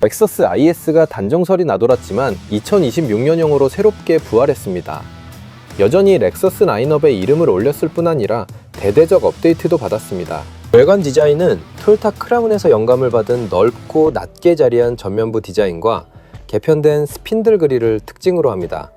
렉서스 IS가 단정설이 나돌았지만 2026년형으로 새롭게 부활했습니다. 여전히 렉서스 라인업에 이름을 올렸을 뿐 아니라 대대적 업데이트도 받았습니다. 외관 디자인은 토요타 크라운에서 영감을 받은 넓고 낮게 자리한 전면부 디자인과 개편된 스핀들 그릴을 특징으로 합니다.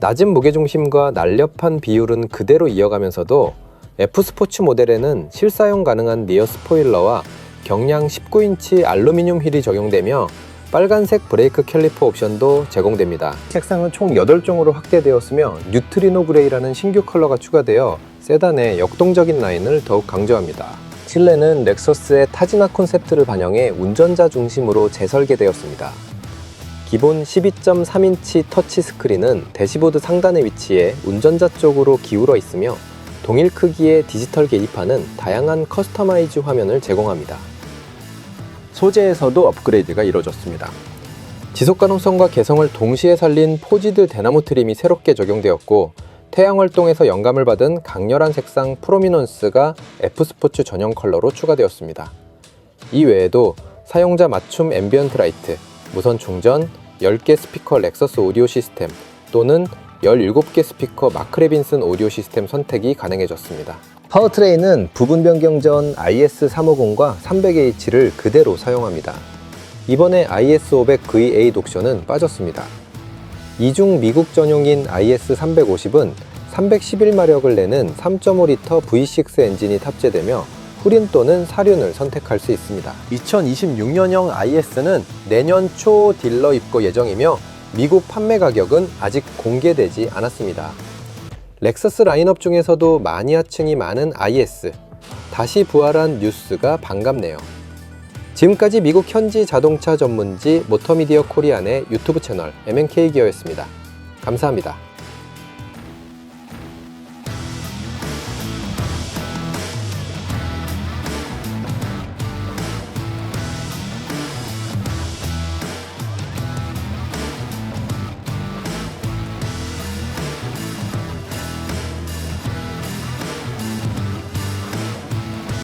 낮은 무게중심과 날렵한 비율은 그대로 이어가면서도 F 스포츠 모델에는 실사용 가능한 리어 스포일러와 경량 19인치 알루미늄 휠이 적용되며 빨간색 브레이크 캘리퍼 옵션도 제공됩니다. 색상은 총 8종으로 확대되었으며 뉴트리노 그레이라는 신규 컬러가 추가되어 세단의 역동적인 라인을 더욱 강조합니다. 실내는 렉서스의 타지나 콘셉트를 반영해 운전자 중심으로 재설계되었습니다. 기본 12.3인치 터치 스크린은 대시보드 상단에 위치해 운전자 쪽으로 기울어 있으며 동일 크기의 디지털 계기판은 다양한 커스터마이즈 화면을 제공합니다. 소재에서도 업그레이드가 이루어졌습니다. 지속 가능성과 개성을 동시에 살린 포지드 대나무 트림이 새롭게 적용되었고 태양 활동에서 영감을 받은 강렬한 색상 프로미넌스가 F 스포츠 전용 컬러로 추가되었습니다. 이 외에도 사용자 맞춤 앰비언트 라이트, 무선 충전, 10개 스피커 렉서스 오디오 시스템 또는 17개 스피커 마크레빈슨 오디오 시스템 선택이 가능해졌습니다. 파워트레인은 부분 변경 전 IS350과 300H를 그대로 사용합니다. 이번에 IS500VA 옵션은 빠졌습니다. 이중 미국 전용인 IS350은 311마력을 내는 3.5L V6 엔진이 탑재되며 후륜 또는 사륜을 선택할 수 있습니다. 2026년형 IS는 내년 초 딜러 입고 예정이며 미국 판매 가격은 아직 공개되지 않았습니다. 렉서스 라인업 중에서도 마니아층이 많은 IS, 다시 부활한 뉴스가 반갑네요. 지금까지 미국 현지 자동차 전문지 모터미디어 코리안의 유튜브 채널 MNK 기어였습니다. 감사합니다.